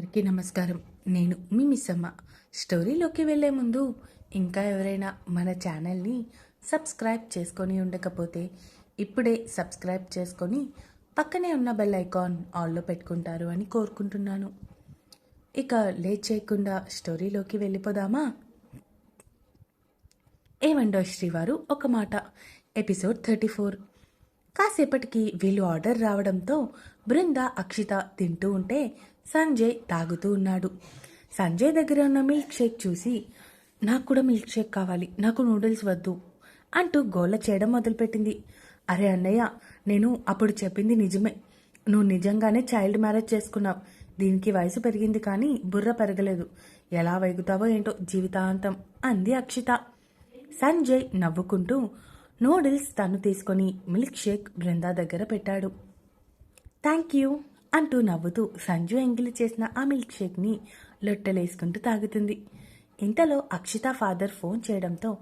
అందరికీ నమస్కారం. నేను మీ మిస్సమ్మ. స్టోరీలోకి వెళ్ళే ముందు ఇంకా ఎవరైనా మన ఛానల్ని సబ్స్క్రైబ్ చేసుకొని ఉండకపోతే ఇప్పుడే సబ్స్క్రైబ్ చేసుకొని పక్కనే ఉన్న బెల్ ఐకాన్ ఆల్లో పెట్టుకుంటారు అని కోరుకుంటున్నాను. ఇక లేట్ చేయకుండా స్టోరీలోకి వెళ్ళిపోదామా? ఏమండో శ్రీవారు ఒక మాట. Episode thirty four. కాసేపటికి వీళ్ళు ఆర్డర్ రావడంతో బృంద అక్షిత తింటూ ఉంటే సంజయ్ తాగుతూ ఉన్నాడు. సంజయ్ దగ్గర ఉన్న మిల్క్ షేక్ చూసి నాకు కూడా మిల్క్ షేక్ కావాలి నాకు నూడిల్స్ వద్దు అంటూ గోల చేయడం మొదలుపెట్టింది. అరే అన్నయ్య నేను అప్పుడు చెప్పింది నిజమే. నువ్వు నిజంగానే చైల్డ్ మ్యారేజ్ చేసుకున్నావు. దీనికి వయసు పెరిగింది కానీ బుర్ర పెరగలేదు. ఎలా వైగుతావో ఏంటో జీవితాంతం అంది అక్షిత. సంజయ్ నవ్వుకుంటూ నూడిల్స్ తను తీసుకొని మిల్క్ షేక్ బృందా దగ్గర పెట్టాడు. థ్యాంక్ యూ అంటూ నవ్వుతూ సంజు ఎంగిలి చేసిన ఆ మిల్క్ షేక్ని లొట్టలేసుకుంటూ తాగుతుంది. ఇంతలో అక్షిత ఫాదర్ ఫోన్ చేయడంతో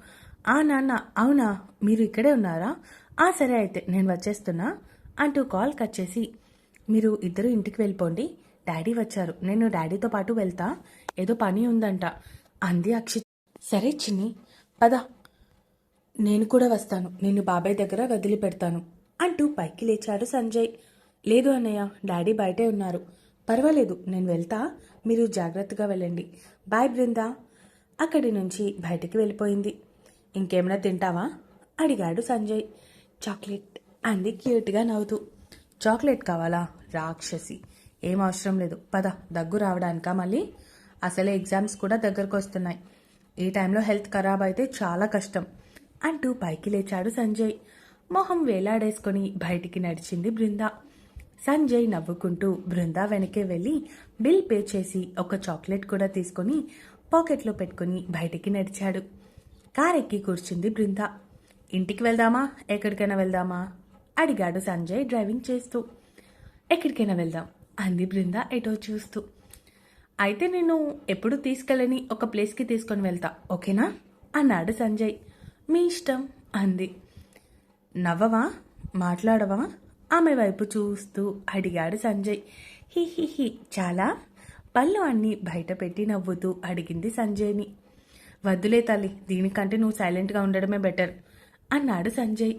ఆ నాన్న అవునా? మీరు ఇక్కడే ఉన్నారా? ఆ సరే అయితే నేను వచ్చేస్తున్నా అంటూ కాల్ కట్ చేసి మీరు ఇద్దరు ఇంటికి వెళ్ళిపోండి. డాడీ వచ్చారు. నేను డాడీతో పాటు వెళ్తా. ఏదో పని ఉందంట అంది అక్షిత. సరే చిన్ని. పద. నేను కూడా వస్తాను. నిన్ను బాబాయ్ దగ్గర వదిలిపెడతాను. అంటూ పైకి లేచాడు సంజయ్. లేదు అన్నయ్య డాడీ బయటే ఉన్నారు. పర్వాలేదు నేను వెళ్తా. మీరు జాగ్రత్తగా వెళ్ళండి. బాయ్ బృందా. అక్కడి నుంచి బయటికి వెళ్ళిపోయింది. ఇంకేమైనా తింటావా? అడిగాడు సంజయ్. చాక్లెట్ అంది క్యూట్గా నవ్వుతూ. చాక్లెట్ కావాలా? రాక్షసి. ఏం అవసరం లేదు. పద దగ్గు రావడానికా మళ్ళీ? అసలే ఎగ్జామ్స్ కూడా దగ్గరకు వస్తున్నాయి. ఈ టైంలో హెల్త్ ఖరాబ్ అయితే చాలా కష్టం. అంటూ పైకి లేచాడు సంజయ్. మొహం వేలాడేసుకొని బయటికి నడిచింది బృంద. సంజయ్ నవ్వుకుంటూ బృందా వెనకే వెళ్ళి బిల్ పే చేసి ఒక చాక్లెట్ కూడా తీసుకొని పాకెట్లో పెట్టుకుని బయటికి నడిచాడు. కారెక్కి ఎక్కి కూర్చుంది బృంద. ఇంటికి వెళ్దామా? ఎక్కడికైనా వెళ్దామా? అడిగాడు సంజయ్ డ్రైవింగ్ చేస్తూ. ఎక్కడికైనా వెళ్దాం అంది బృంద ఎటో చూస్తూ. అయితే నేను ఎప్పుడు తీసుకెళ్ళని ఒక ప్లేస్కి తీసుకొని వెళ్తా ఓకేనా? అన్నాడు సంజయ్. మీ ఇష్టం అంది. నవ్వవా? మాట్లాడవా? ఆమె వైపు చూస్తూ అడిగాడు సంజయ్. హి హి హి చాలా? పళ్ళు అన్నీ బయట పెట్టి నవ్వుతూ అడిగింది సంజయ్ని. వద్దులే తల్లి దీనికంటే నువ్వు సైలెంట్గా ఉండడమే బెటర్ అన్నాడు సంజయ్.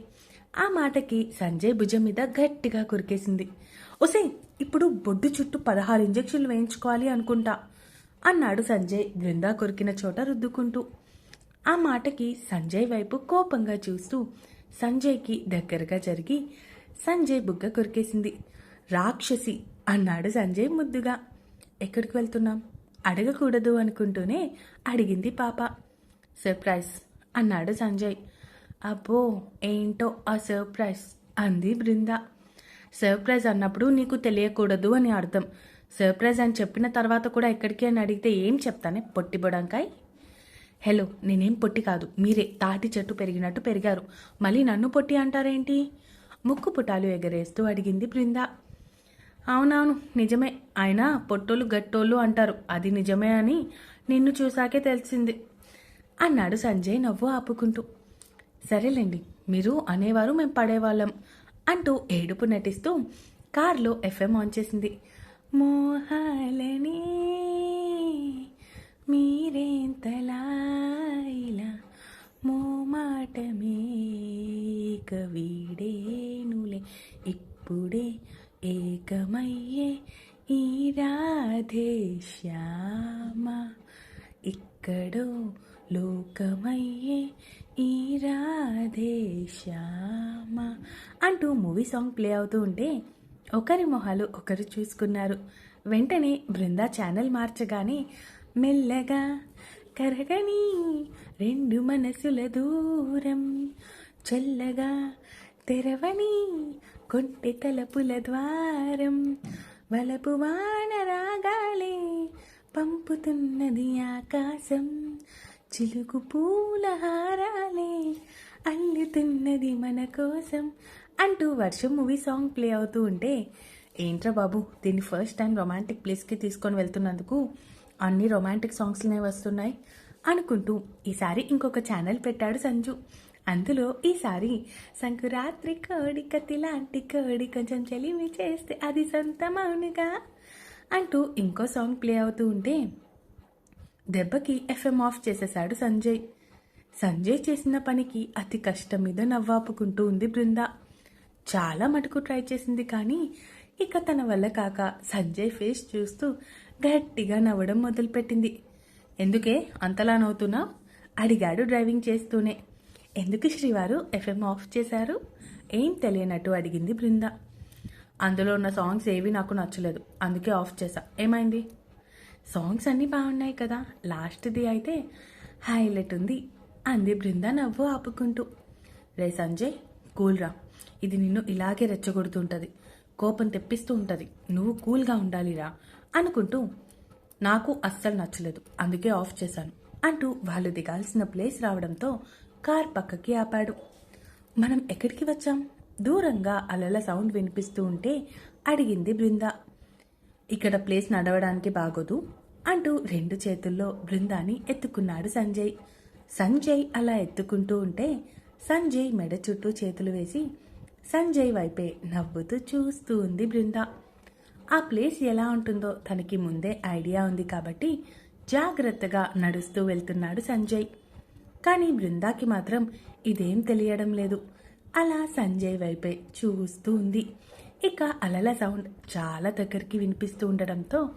ఆ మాటకి సంజయ్ భుజం మీద గట్టిగా కురికేసింది. ఒసే ఇప్పుడు బొడ్డు చుట్టూ పదహారు ఇంజక్షన్లు వేయించుకోవాలి అనుకుంటా అన్నాడు సంజయ్. బృందా కొరికిన చోట రుద్దుకుంటూ. ఆ మాటకి సంజయ్ వైపు కోపంగా చూస్తూ సంజయ్కి దగ్గరగా జరిగి సంజయ్ బుగ్గ కొరికేసింది. రాక్షసి! అన్నాడు సంజయ్ ముద్దుగా. ఎక్కడికి వెళ్తున్నాం? అడగకూడదు అనుకుంటూనే అడిగింది పాప. సర్ప్రైజ్! అన్నాడు సంజయ్. అబ్బో! ఏంటో ఆ సర్ప్రైజ్! అంది బృంద. సర్ప్రైజ్ అన్నప్పుడు నీకు తెలియకూడదు అని అర్థం. సర్ప్రైజ్ అని చెప్పిన తర్వాత కూడా ఎక్కడికి అని అడిగితే ఏం చెప్తానే? పొట్టిబొడంకాయ్ హలో నేనేం పొట్టి కాదు. మీరే తాటి చెట్టు పెరిగినట్టు పెరిగారు. మళ్ళీ నన్ను పొట్టి అంటారేంటి? ముక్కు పుటాలు ఎగరేస్తూ అడిగింది బృంద. అవునవును నిజమే. ఆయన పొట్టోళ్ళు గట్టోళ్ళు అంటారు. అది నిజమే అని నిన్ను చూసాకే తెలిసింది. అన్నాడు సంజయ్ నవ్వు ఆపుకుంటూ. సరేలేండి మీరు అనేవారు మేము పడేవాళ్ళం అంటూ ఏడుపు నటిస్తూ కార్లో ఎఫ్ఎం ఆన్ చేసింది. మోహాలని సాంగ్ ప్లే అవుతూ ఉంటే ఒకరి మొహాలు ఒకరు చూసుకున్నారు. వెంటనే బృందా ఛానల్ మార్చగానే మెల్లగా కరగని రెండు మనసుల దూరం చల్లగా తెరవని కొంటె తలపుల ద్వారం వలపు వాన రాగాలే పంపుతున్నది ఆకాశం చిలుకు పూల హారాలే అల్లుతున్నది మన కోసం అంటూ వర్షం మూవీ సాంగ్ ప్లే అవుతూ ఉంటే ఏంట్రా బాబు దీన్ని ఫస్ట్ టైం రొమాంటిక్ ప్లేస్కి తీసుకొని వెళ్తున్నందుకు అన్ని రొమాంటిక్ సాంగ్స్నే వస్తున్నాయి అనుకుంటూ ఈసారి ఇంకొక ఛానల్ పెట్టాడు సంజు. అందులో ఈసారి సంకురాత్రి కోడి కత్తి లాంటి కోడి కొంచెం చెలిమి చేస్తే అది సొంతమౌనుగా అంటూ ఇంకో సాంగ్ ప్లే అవుతూ ఉంటే దెబ్బకి ఎఫ్ఎం ఆఫ్ చేసేశాడు సంజయ్. సంజయ్ చేసిన పనికి అతి కష్టం మీద నవ్వాపుకుంటూ ఉంది బృంద. చాలా మటుకు ట్రై చేసింది కానీ ఇక తన వల్ల కాక సంజయ్ ఫేస్ చూస్తూ గట్టిగా నవ్వడం మొదలుపెట్టింది. ఎందుకే? అంతలా నవ్వుతున్నా? అడిగాడు డ్రైవింగ్ చేస్తూనే. ఎందుకు శ్రీవారు? ఎఫ్ఎం ఆఫ్ చేశారు? ఏం తెలియనట్టు అడిగింది బృంద. అందులో ఉన్న సాంగ్స్ ఏవి నాకు నచ్చలేదు. అందుకే ఆఫ్ చేశా. ఏమైంది? సాంగ్స్ అన్నీ బాగున్నాయి కదా. లాస్ట్ది అయితే హైలైట్ ఉంది అంది బృంద నవ్వు ఆపుకుంటూ. రే సంజయ్ కూల్ రా. ఇది నిన్ను ఇలాగే రెచ్చగొడుతుంటది. కోపం తెప్పిస్తూ ఉంటుంది. నువ్వు కూల్గా ఉండాలిరా అనుకుంటూ నాకు అస్సలు నచ్చలేదు. అందుకే ఆఫ్ చేశాను అంటూ వాళ్ళు దిగాల్సిన ప్లేస్ రావడంతో కార్ పక్కకి ఆపాడు. మనం ఎక్కడికి వచ్చాం? దూరంగా అలల సౌండ్ వినిపిస్తూ ఉంటే అడిగింది బృంద. ఇక్కడ ప్లేస్ నడవడానికి బాగోదు అంటూ రెండు చేతుల్లో బృందాన్ని ఎత్తుకున్నాడు సంజయ్. సంజయ్ అలా ఎత్తుకుంటూ ఉంటే సంజయ్ మెడ చుట్టూ చేతులు వేసి సంజయ్ వైపే నవ్వుతూ చూస్తూ ఉంది బృంద. ఆ ప్లేస్ ఎలా ఉంటుందో తనకి ముందే ఐడియా ఉంది కాబట్టి జాగ్రత్తగా నడుస్తూ వెళ్తున్నాడు సంజయ్. కానీ బృందాకి మాత్రం ఇదేం తెలియడం లేదు. అలా సంజయ్ వైపే చూస్తూ ఉంది. ఇక అలల సౌండ్ చాలా దగ్గరికి వినిపిస్తూ ఉండడంతో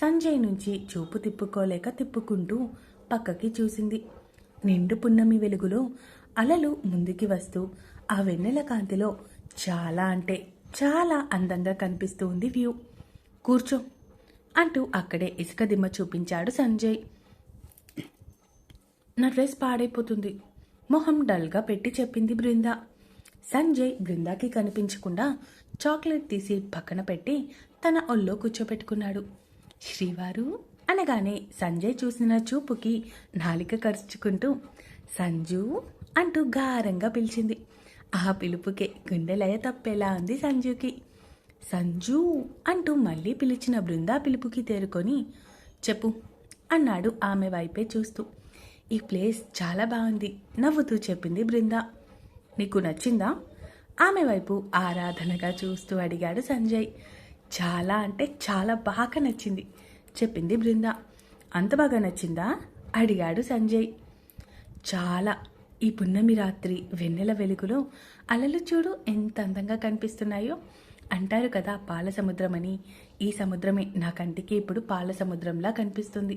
సంజయ్ నుంచి చూపు తిప్పుకోలేక తిప్పుకుంటూ పక్కకి చూసింది. నిండు పున్నమి వెలుగులో అలలు ముందుకి వస్తూ ఆ వెన్నెల కాంతిలో చాలా అంటే చాలా అందంగా కనిపిస్తూ ఉంది వ్యూ. కూర్చో అంటూ అక్కడే ఇసుక దిమ్మ చూపించాడు సంజయ్. నా డ్రెస్ పాడైపోతుంది. మొహం డల్గా పెట్టి చెప్పింది బృంద. సంజయ్ బృందాకి కనిపించకుండా చాక్లెట్ తీసి పక్కన పెట్టి తన ఒళ్ళో కూర్చోపెట్టుకున్నాడు. శ్రీవారు అనగానే సంజయ్ చూసిన చూపుకి నాలిక కరుచుకుంటూ సంజు అంటూ గారంగా పిలిచింది. ఆ పిలుపుకే గుండెలయ తప్పేలా ఉంది సంజుకి. సంజు అంటూ మళ్ళీ పిలిచిన బృందా పిలుపుకి తేరుకొని చెప్పు అన్నాడు ఆమె వైపే చూస్తూ. ఈ ప్లేస్ చాలా బాగుంది నవ్వుతూ చెప్పింది బృందా. నీకు నచ్చిందా? ఆమె వైపు ఆరాధనగా చూస్తూ అడిగాడు సంజయ్. చాలా అంటే చాలా బాగా నచ్చింది చెప్పింది బృంద. అంత బాగా నచ్చిందా? అడిగాడు సంజయ్. చాలా ఈ పున్నమి రాత్రి వెన్నెల వెలుగులో అలలు చూడు ఎంత అందంగా కనిపిస్తున్నాయో. అంటారు కదా పాల సముద్రం అని ఈ సముద్రమే నా కంటికి ఇప్పుడు పాల సముద్రంలా కనిపిస్తుంది.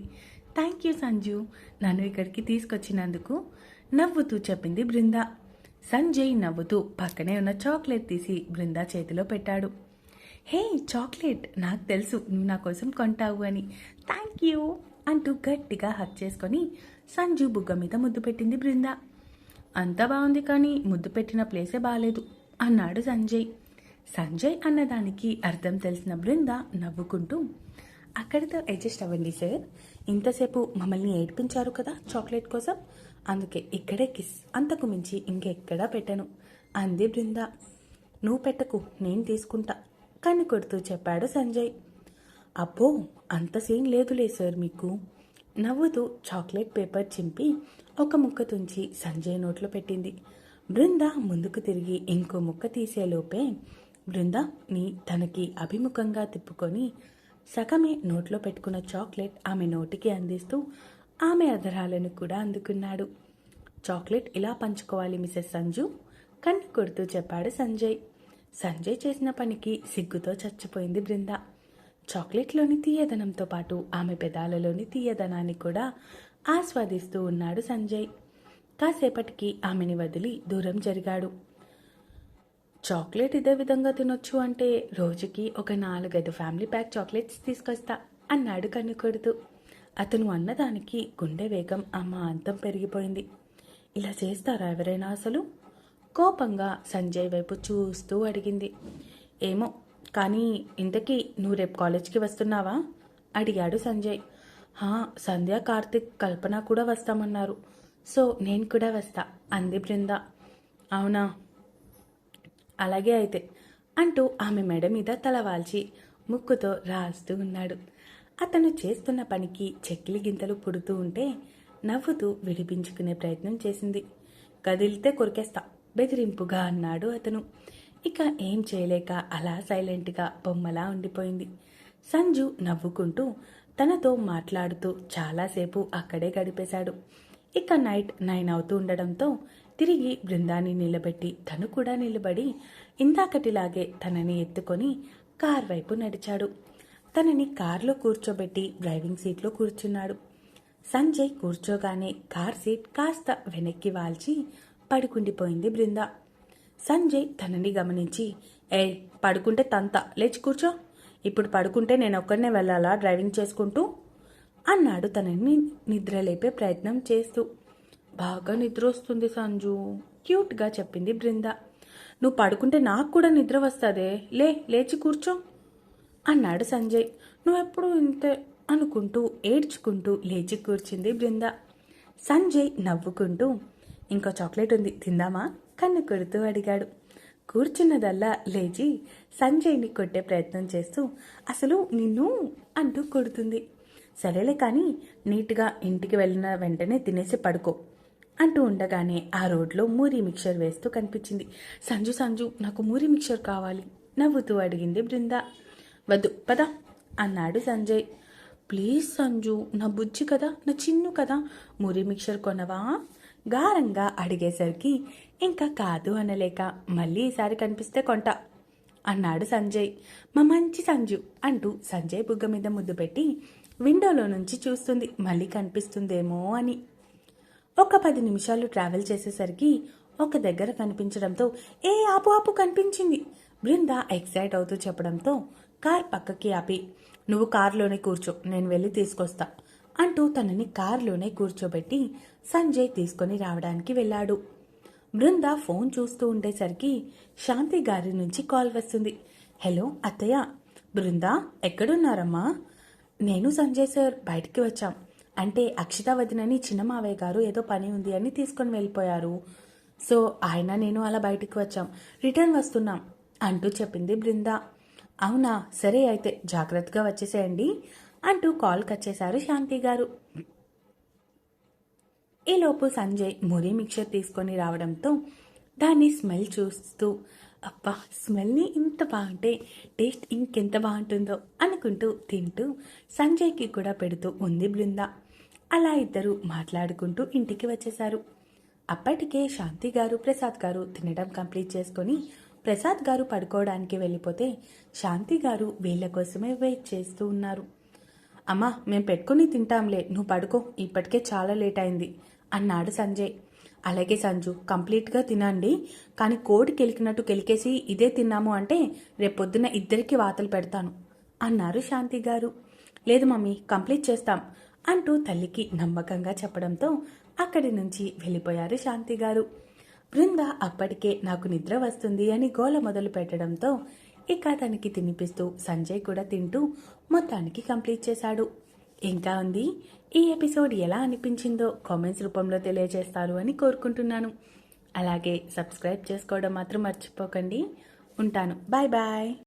Thank you Sanju. నన్ను ఇక్కడికి తీసుకొచ్చినందుకు నవ్వుతూ చెప్పింది బృంద. సంజయ్ నవ్వుతూ పక్కనే ఉన్న చాక్లెట్ తీసి బృంద చేతిలో పెట్టాడు. హే చాక్లెట్ నాకు తెలుసు నువ్వు నా కోసం కొంటావు అని. థ్యాంక్ యూ అంటూ గట్టిగా హక్ చేసుకొని సంజు బుగ్గ మీద ముద్దు పెట్టింది బృందా. అంతా బాగుంది కానీ ముద్దు పెట్టిన ప్లేసే బాగాలేదు అన్నాడు సంజయ్. సంజయ్ అన్నదానికి అర్థం తెలిసిన బృంద నవ్వుకుంటూ అక్కడితో అడ్జస్ట్ అవ్వండి సార్. ఇంతసేపు మమ్మల్ని ఏడ్పించారు కదా చాక్లెట్ కోసం? అందుకే ఇక్కడే కిస్ అంతకు మించి ఇంకెక్కడా పెట్టను అంది బృంద. నువ్వు పెట్టకు నేను తీసుకుంటా కన్ను కొడుతూ చెప్పాడు సంజయ్. అబ్బో అంత సీన్ లేదులే సార్ మీకు. నవ్వుతూ చాక్లెట్ పేపర్ చింపి ఒక ముక్క తుంచి సంజయ్ నోట్లో పెట్టింది. బృంద ముందుకు తిరిగి ఇంకో ముక్క తీసేలోపే బృందని తనకి అభిముఖంగా తిప్పుకొని సగమే నోట్లో పెట్టుకున్న చాక్లెట్ ఆమె నోటికి అందిస్తూ ఆమె అధరాలను కూడా అందుకున్నాడు. చాక్లెట్ ఇలా పంచుకోవాలి మిసెస్ సంజు? కన్ను కొడుతూ చెప్పాడు సంజయ్. సంజయ్ చేసిన పనికి సిగ్గుతో చచ్చిపోయింది బృందా. చాక్లెట్లోని తీయదనంతో పాటు ఆమె పెదాలలోని తీయదనాన్ని కూడా ఆస్వాదిస్తూ ఉన్నాడు సంజయ్. కాసేపటికి ఆమెని వదిలి దూరం జరిగాడు. చాక్లెట్ ఇదే విధంగా తినొచ్చు అంటే రోజుకి ఒక నాలుగైదు ఫ్యామిలీ ప్యాక్ చాక్లెట్స్ తీసుకొస్తా అన్నాడు కన్ను కొడుతూ అతను అన్నదానికి గుండె వేగం అమ్మ అంతం పెరిగిపోయింది. ఇలా చేస్తారా ఎవరైనా అసలు? కోపంగా సంజయ్ వైపు చూస్తూ అడిగింది. ఏమో కానీ ఇంతకీ నువ్వు రేపు కాలేజ్కి వస్తున్నావా? అడిగాడు సంజయ్. హా సంధ్య కార్తిక్ కల్పన కూడా వస్తామన్నారు. సో నేను కూడా వస్తా అంది బృంద. అవునా? అలాగే అయితే అంటూ ఆమె మెడ మీద తలవాల్చి ముక్కుతో రాస్తూ ఉన్నాడు. అతను చేస్తున్న పనికి చెక్కిలి గింతలు పుడుతూ ఉంటే నవ్వుతూ విడిపించుకునే ప్రయత్నం చేసింది. కదిలితే కొరికేస్తా బెదిరింపుగా అన్నాడు అతను. ఇక ఏం చేయలేక అలా సైలెంట్గా బొమ్మలా ఉండిపోయింది. సంజు నవ్వుకుంటూ తనతో మాట్లాడుతూ చాలాసేపు అక్కడే గడిపేశాడు. ఇక నైట్ నైన్ అవుతూ ఉండడంతో తిరిగి బృందాన్ని నిలబెట్టి తను కూడా నిలబడి ఇందాకటిలాగే తనని ఎత్తుకొని కార్ వైపు నడిచాడు. తనని కార్లో కూర్చోబెట్టి డ్రైవింగ్ సీట్లో కూర్చున్నాడు. సంజయ్ కూర్చోగానే కార్ సీట్ కాస్త వెనక్కి వాల్చి పడుకుండిపోయింది బృంద. సంజయ్ తనని గమనించి ఏయ్ పడుకుంటే తంత లేచి కూర్చో. ఇప్పుడు పడుకుంటే నేను ఒక్కడనే వెళ్ళాలా డ్రైవింగ్ చేసుకుంటూ? అన్నాడు తనని నిద్రలేపే ప్రయత్నం చేస్తూ. బాగా నిద్ర వస్తుంది సంజు క్యూట్గా చెప్పింది బృంద. నువ్వు పడుకుంటే నాకు కూడా నిద్ర వస్తుందే. లే లేచి కూర్చో అన్నాడు సంజయ్. నువ్వెప్పుడు ఇంతే అనుకుంటూ ఏడ్చుకుంటూ లేచి కూర్చుంది బృంద. సంజయ్ నవ్వుకుంటూ ఇంకో చాక్లెట్ ఉంది తిందామా? కన్ను కొడుతూ అడిగాడు. కూర్చున్నదల్లా లేచి సంజయ్ని కొట్టే ప్రయత్నం చేస్తూ అసలు నిన్ను అంటూ కొడుతుంది. సరేలే కానీ నీట్గా ఇంటికి వెళ్ళిన వెంటనే తినేసి పడుకో అంటూ ఉండగానే ఆ రోడ్లో మూరి మిక్చర్ వేస్తూ కనిపించింది. సంజు సంజు నాకు మూరి మిక్చర్ కావాలి నవ్వుతూ అడిగింది బృంద. వద్దు పద అన్నాడు సంజయ్. ప్లీజ్ సంజు నా బుజ్జి కదా నా చిన్ను కదా మూరి మిక్చర్ కొనవా? గారంగా అడిగేసరికి ఇంకా కాదు అనలేక మళ్ళీ ఈసారి కనిపిస్తే కొంట అన్నాడు సంజయ్. మా మంచి సంజు అంటూ సంజయ్ బుగ్గ మీద ముద్దు పెట్టి విండోలో నుంచి చూస్తుంది మళ్ళీ కనిపిస్తుందేమో అని. ఒక పది నిమిషాలు ట్రావెల్ చేసేసరికి ఒక దగ్గర కనిపించడంతో ఏ ఆపు ఆపు కనిపించింది బృంద ఎక్సైట్ అవుతూ చెప్పడంతో కార్ పక్కకి ఆపి నువ్వు కారులోనే కూర్చో నేను వెళ్ళి తీసుకొస్తా అంటూ తనని కార్లోనే కూర్చోబెట్టి సంజయ్ తీసుకొని రావడానికి వెళ్ళాడు. బృంద ఫోన్ చూస్తూ ఉండేసరికి శాంతి గారి నుంచి కాల్ వస్తుంది. హలో అత్తయ్య. బృంద ఎక్కడున్నారమ్మా? నేను సంజయ్ సార్ బయటికి వచ్చాం. అంటే అక్షిత వదినని చిన్న మావయ్య గారు ఏదో పని ఉంది అని తీసుకొని వెళ్ళిపోయారు. సో ఆయన నేను అలా బయటికి వచ్చాం. రిటర్న్ వస్తున్నాం అంటూ చెప్పింది బృంద. అవునా? సరే అయితే జాగ్రత్తగా వచ్చేసేయండి. అంటూ కాల్ కచ్చేశారు శాంతి గారు. ఈలోపు సంజయ్ మురి మిక్చర్ తీసుకొని రావడంతో దాన్ని స్మెల్ చూస్తూ అబ్బా స్మెల్ని ఇంత బాగుంటే టేస్ట్ ఇంకెంత బాగుంటుందో అనుకుంటూ తింటూ సంజయ్కి కూడా పెడుతూ ఉంది బృంద. అలా ఇద్దరు మాట్లాడుకుంటూ ఇంటికి వచ్చేశారు. అప్పటికే శాంతి గారు ప్రసాద్ గారు తినడం కంప్లీట్ చేసుకొని ప్రసాద్ గారు పడుకోవడానికి వెళ్ళిపోతే శాంతి గారు వీళ్ళ కోసమే వెయిట్ చేస్తూ ఉన్నారు. అమ్మా మేం పెట్టుకుని తింటాంలే నువ్వు పడుకో ఇప్పటికే చాలా లేట్ అయింది అన్నాడు సంజయ్. అలాగే సంజు కంప్లీట్గా తినండి కానీ కోడి కెలికినట్టు కెలికేసి ఇదే తిన్నాము అంటే రేపొద్దున ఇద్దరికి వాతలు పెడతాను అన్నారు శాంతి గారు. లేదు మమ్మీ కంప్లీట్ చేస్తాం అంటూ తల్లికి నమ్మకంగా చెప్పడంతో అక్కడి నుంచి వెళ్ళిపోయారు శాంతి గారు. బృంద అప్పటికే నాకు నిద్ర వస్తుంది అని గోల మొదలు పెట్టడంతో ఇక తనకి తినిపిస్తూ సంజయ్ కూడా తింటూ మొత్తానికి కంప్లీట్ చేశాడు. ఇంకా ఉంది ఈ ఎపిసోడ్ ఎలా అనిపించిందో కామెంట్స్ రూపంలో తెలియజేస్తారు అని కోరుకుంటున్నాను. అలాగే సబ్స్క్రైబ్ చేసుకోవడం మాత్రం మర్చిపోకండి. ఉంటాను. Bye bye.